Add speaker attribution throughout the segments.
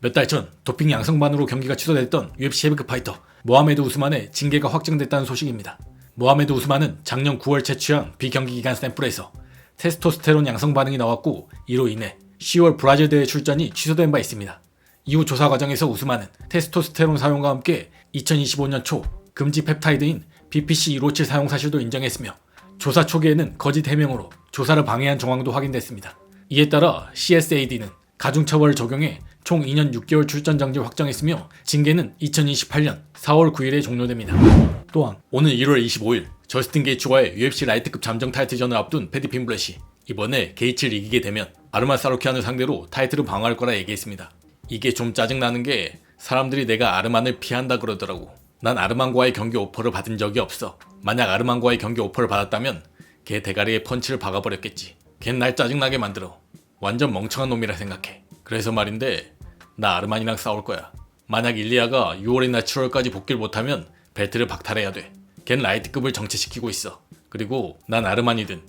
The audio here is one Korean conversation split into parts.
Speaker 1: 몇 달 전 도핑 양성반으로 경기가 취소됐던 UFC 헤비급 파이터 모하메드 우스만의 징계가 확정됐다는 소식입니다. 모하메드 우스만은 작년 9월 채취한 비경기 기간 샘플에서 테스토스테론 양성 반응이 나왔고 이로 인해 10월 브라질 대회 출전이 취소된 바 있습니다. 이후 조사 과정에서 우스만은 테스토스테론 사용과 함께 2025년 초 금지 펩타이드인 BPC-157 사용 사실도 인정했으며 조사 초기에는 거짓 해명으로 조사를 방해한 정황도 확인됐습니다. 이에 따라 CSAD는 가중처벌을 적용해 총 2년 6개월 출전 정지를 확정했으며 징계는 2028년 4월 9일에 종료됩니다. 또한 오늘 1월 25일 저스틴 게이츠와의 UFC 라이트급 잠정 타이틀전을 앞둔 패디 핀블렛이 이번에 게이츠를 이기게 되면 아르마 사루키안을 상대로 타이틀을 방어할 거라 얘기했습니다. 이게 좀 짜증나는 게 사람들이 내가 아르만을 피한다 그러더라고. 난 아르만과의 경기 오퍼를 받은 적이 없어. 만약 아르만과의 경기 오퍼를 받았다면 걔 대가리에 펀치를 박아버렸겠지. 걘 날 짜증나게 만들어. 완전 멍청한 놈이라 생각해. 그래서 말인데 나 아르만이랑 싸울 거야. 만약 일리아가 6월이나 7월까지 복귀를 못하면 벨트를 박탈해야 돼. 걘 라이트급을 정체시키고 있어. 그리고 난 아르만이든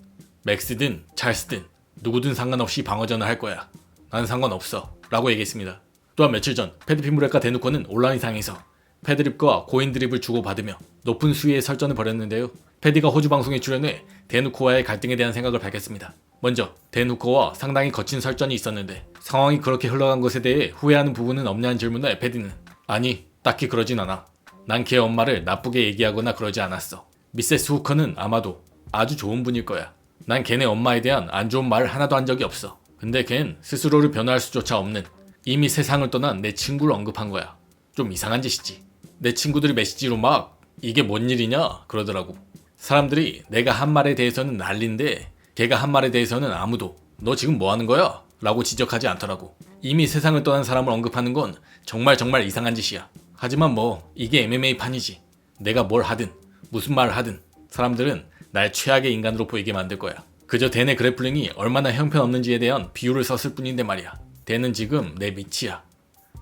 Speaker 1: 맥스든 찰스든 누구든 상관없이 방어전을 할 거야. 난 상관없어. 라고 얘기했습니다. 또한 며칠 전 패드핀 브레카 데누코는 온라인 상에서 패드립과 고인 드립을 주고받으며 높은 수위의 설전을 벌였는데요. 패디가 호주 방송에 출연해 데누코와의 갈등에 대한 생각을 밝혔습니다. 먼저 데누코와 상당히 거친 설전이 있었는데 상황이 그렇게 흘러간 것에 대해 후회하는 부분은 없냐는 질문에 패디는 아니 딱히 그러진 않아. 난 걔 엄마를 나쁘게 얘기하거나 그러지 않았어. 미세스 후커는 아마도 아주 좋은 분일 거야. 난 걔네 엄마에 대한 안 좋은 말 하나도 한 적이 없어. 근데 걘 스스로를 변호할 수조차 없는 이미 세상을 떠난 내 친구를 언급한 거야. 좀 이상한 짓이지. 내 친구들이 메시지로 막 이게 뭔 일이냐 그러더라고. 사람들이 내가 한 말에 대해서는 난린데 걔가 한 말에 대해서는 아무도 너 지금 뭐 하는 거야? 라고 지적하지 않더라고. 이미 세상을 떠난 사람을 언급하는 건 정말 정말 이상한 짓이야. 하지만 뭐 이게 MMA 판이지. 내가 뭘 하든 무슨 말을 하든 사람들은 날 최악의 인간으로 보이게 만들 거야. 그저 대내 그래플링이 얼마나 형편없는지에 대한 비유를 썼을 뿐인데 말이야. 대는 지금 내 밑이야.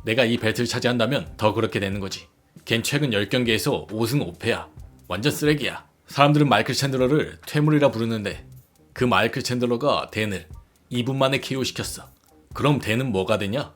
Speaker 1: 내가 이 벨트를 차지한다면 더 그렇게 되는 거지. 걘 최근 10경기에서 5승 5패야. 완전 쓰레기야. 사람들은 마이클 챈들러를 퇴물이라 부르는데 그 마이클 챈들러가 댄을 2분 만에 KO 시켰어. 그럼 댄은 뭐가 되냐?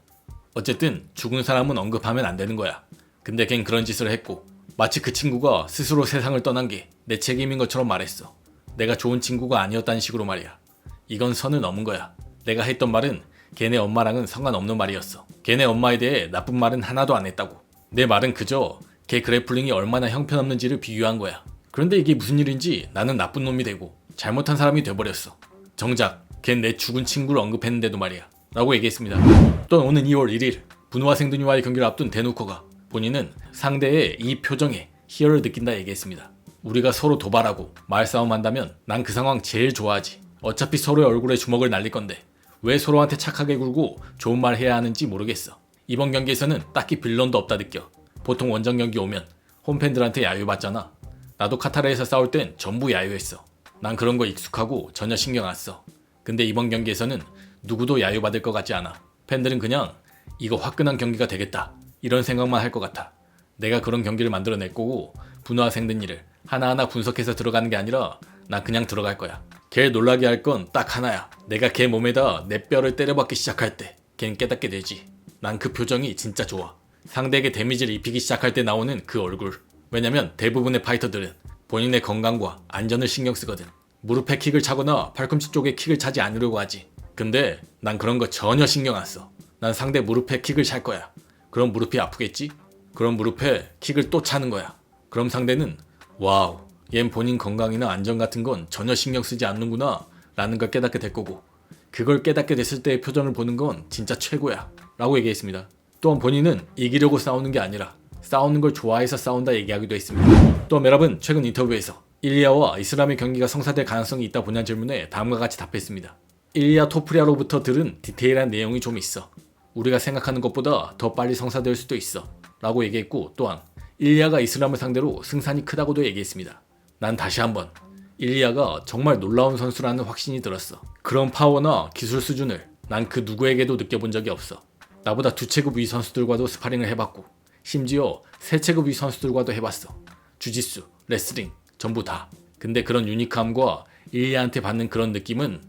Speaker 1: 어쨌든 죽은 사람은 언급하면 안 되는 거야. 근데 걘 그런 짓을 했고 마치 그 친구가 스스로 세상을 떠난 게 내 책임인 것처럼 말했어. 내가 좋은 친구가 아니었다는 식으로 말이야. 이건 선을 넘은 거야. 내가 했던 말은 걔네 엄마랑은 상관없는 말이었어. 걔네 엄마에 대해 나쁜 말은 하나도 안 했다고. 내 말은 그저 걔 그래플링이 얼마나 형편없는지를 비유한 거야. 그런데 이게 무슨 일인지 나는 나쁜 놈이 되고 잘못한 사람이 돼버렸어. 정작 걘 내 죽은 친구를 언급했는데도 말이야. 라고 얘기했습니다. 또 오는 2월 1일 분우와 생두니와의 경기를 앞둔 데누코가 본인은 상대의 이 표정에 희열을 느낀다 얘기했습니다. 우리가 서로 도발하고 말싸움 한다면 난 그 상황 제일 좋아하지. 어차피 서로의 얼굴에 주먹을 날릴 건데 왜 서로한테 착하게 굴고 좋은 말 해야 하는지 모르겠어. 이번 경기에서는 딱히 빌런도 없다 느껴. 보통 원정 경기 오면 홈팬들한테 야유받잖아. 나도 카타르에서 싸울 땐 전부 야유했어. 난 그런 거 익숙하고 전혀 신경 안 써. 근데 이번 경기에서는 누구도 야유받을 것 같지 않아. 팬들은 그냥 이거 화끈한 경기가 되겠다. 이런 생각만 할 것 같아. 내가 그런 경기를 만들어낼 거고 분화와 생든 일을 하나하나 분석해서 들어가는 게 아니라 난 그냥 들어갈 거야. 걔 놀라게 할 건 딱 하나야. 내가 걔 몸에다 내 뼈를 때려박기 시작할 때걘 깨닫게 되지. 난 그 표정이 진짜 좋아. 상대에게 데미지를 입히기 시작할 때 나오는 그 얼굴. 왜냐면 대부분의 파이터들은 본인의 건강과 안전을 신경 쓰거든. 무릎에 킥을 차거나 팔꿈치 쪽에 킥을 차지 않으려고 하지. 근데 난 그런 거 전혀 신경 안 써. 난 상대 무릎에 킥을 찰 거야. 그럼 무릎이 아프겠지? 그럼 무릎에 킥을 또 차는 거야. 그럼 상대는 와우, 얜 본인 건강이나 안전 같은 건 전혀 신경 쓰지 않는구나 라는 걸 깨닫게 될 거고 그걸 깨닫게 됐을 때의 표정을 보는 건 진짜 최고야 라고 얘기했습니다. 또한 본인은 이기려고 싸우는 게 아니라 싸우는 걸 좋아해서 싸운다 얘기하기도 했습니다. 또 메랍은 최근 인터뷰에서 일리아와 이슬람의 경기가 성사될 가능성이 있다 보냐는 질문에 다음과 같이 답했습니다. 일리아 토프리아로부터 들은 디테일한 내용이 좀 있어. 우리가 생각하는 것보다 더 빨리 성사될 수도 있어. 라고 얘기했고 또한 일리아가 이슬람을 상대로 승산이 크다고도 얘기했습니다. 난 다시 한번 일리아가 정말 놀라운 선수라는 확신이 들었어. 그런 파워나 기술 수준을 난 그 누구에게도 느껴본 적이 없어. 나보다 두 체급 위 선수들과도 스파링을 해봤고 심지어 세 체급 위 선수들과도 해봤어. 주짓수, 레슬링 전부 다. 근데 그런 유니크함과 일리아한테 받는 그런 느낌은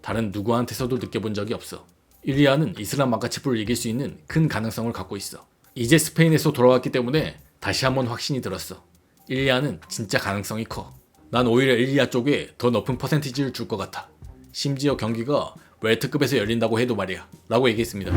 Speaker 1: 다른 누구한테서도 느껴본 적이 없어. 일리아는 이슬람 마카치프를 이길 수 있는 큰 가능성을 갖고 있어. 이제 스페인에서 돌아왔기 때문에 다시 한번 확신이 들었어. 일리아는 진짜 가능성이 커. 난 오히려 일리아 쪽에 더 높은 퍼센티지를 줄 것 같아. 심지어 경기가 웰터급에서 열린다고 해도 말이야. 라고 얘기했습니다.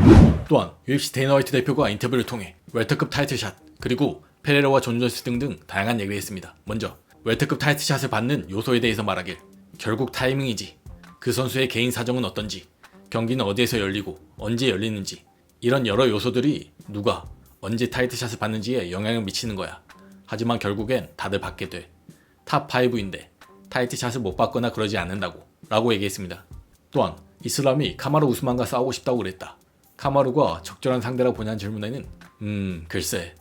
Speaker 1: 또한 UFC 데이너 화이트 대표가 인터뷰를 통해 웰터급 타이틀샷 그리고 페레로와 존존스 등등 다양한 얘기를 했습니다. 먼저 웰터급 타이틀샷을 받는 요소에 대해서 말하길 결국 타이밍이지. 그 선수의 개인 사정은 어떤지 경기는 어디에서 열리고 언제 열리는지 이런 여러 요소들이 누가 언제 타이틀샷을 받는지에 영향을 미치는 거야. 하지만 결국엔 다들 받게 돼. 탑 5인데 타이틀샷을 못 받거나 그러지 않는다고 라고 얘기했습니다. 또한 이슬람이 카마루 우스만과 싸우고 싶다고 그랬다. 카마루가 적절한 상대라고 보냐는 질문에는 음 글쎄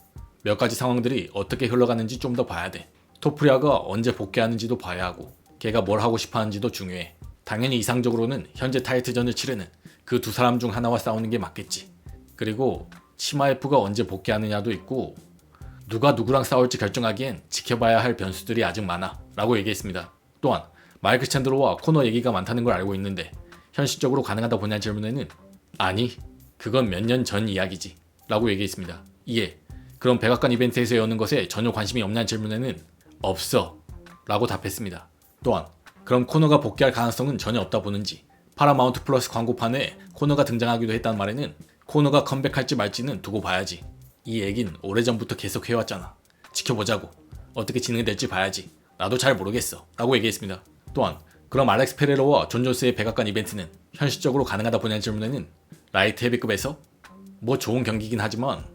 Speaker 1: 몇 가지 상황들이 어떻게 흘러가는지 좀 더 봐야 돼. 토프리아가 언제 복귀하는지도 봐야 하고 걔가 뭘 하고 싶어 하는지도 중요해. 당연히 이상적으로는 현재 타이틀전을 치르는 그 두 사람 중 하나와 싸우는 게 맞겠지. 그리고 치마에프가 언제 복귀하느냐도 있고 누가 누구랑 싸울지 결정하기엔 지켜봐야 할 변수들이 아직 많아 라고 얘기했습니다. 또한 마이크 챈드로와 코너 얘기가 많다는 걸 알고 있는데 현실적으로 가능하다 보냐는 질문에는 아니 그건 몇 년 전 이야기지 라고 얘기했습니다. 이에 그럼 백악관 이벤트에서 여는 것에 전혀 관심이 없냐는 질문에는 없어 라고 답했습니다. 또한 그럼 코너가 복귀할 가능성은 전혀 없다 보는지 파라마운트 플러스 광고판에 코너가 등장하기도 했다는 말에는 코너가 컴백할지 말지는 두고 봐야지. 이 얘긴 오래전부터 계속 해왔잖아. 지켜보자고. 어떻게 진행이 될지 봐야지. 나도 잘 모르겠어. 라고 얘기했습니다. 또한 그럼 알렉스 페레로와 존 존스의 백악관 이벤트는 현실적으로 가능하다 보냐는 질문에는 라이트 헤비급에서 뭐 좋은 경기긴 하지만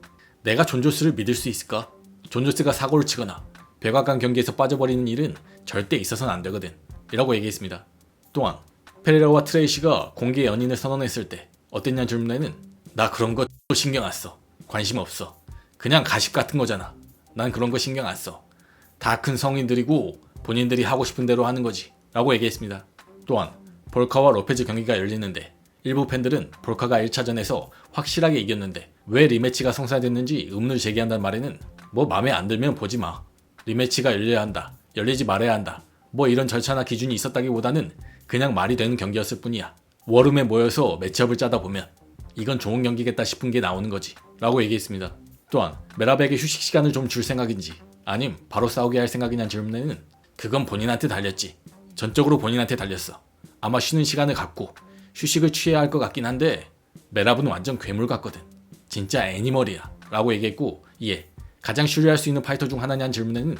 Speaker 1: 내가 존 존스를 믿을 수 있을까? 존 존스가 사고를 치거나 백악관 경기에서 빠져버리는 일은 절대 있어서는 안 되거든. 이라고 얘기했습니다. 또한 페레라와 트레이시가 공개 연인을 선언했을 때 어땠냐는 질문에는 나 그런 거 신경 안 써. 관심 없어. 그냥 가십 같은 거잖아. 난 그런 거 신경 안 써. 다 큰 성인들이고 본인들이 하고 싶은 대로 하는 거지. 라고 얘기했습니다. 또한 볼카와 로페즈 경기가 열리는데 일부 팬들은 볼카가 1차전에서 확실하게 이겼는데 왜 리매치가 성사됐는지 의문을 제기한다는 말에는 뭐 맘에 안 들면 보지 마. 리매치가 열려야 한다. 열리지 말아야 한다. 뭐 이런 절차나 기준이 있었다기보다는 그냥 말이 되는 경기였을 뿐이야. 워룸에 모여서 매치업을 짜다 보면 이건 좋은 경기겠다 싶은 게 나오는 거지. 라고 얘기했습니다. 또한 메라백의 휴식 시간을 좀 줄 생각인지 아님 바로 싸우게 할 생각이냐는 질문에는 그건 본인한테 달렸지. 전적으로 본인한테 달렸어. 아마 쉬는 시간을 갖고 휴식을 취해야 할 것 같긴 한데 메랍은 완전 괴물 같거든. 진짜 애니멀이야. 라고 얘기했고 이에 가장 신뢰할 수 있는 파이터 중 하나냐는 질문에는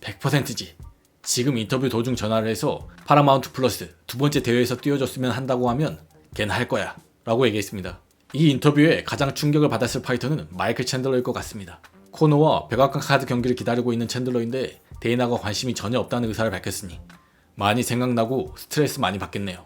Speaker 1: 100%지. 지금 인터뷰 도중 전화를 해서 파라마운트 플러스 두 번째 대회에서 뛰어줬으면 한다고 하면 걘 할 거야. 라고 얘기했습니다. 이 인터뷰에 가장 충격을 받았을 파이터는 마이클 챈들러일 것 같습니다. 코너와 백악관 카드 경기를 기다리고 있는 챈들러인데 데이나가 관심이 전혀 없다는 의사를 밝혔으니 많이 생각나고 스트레스 많이 받겠네요.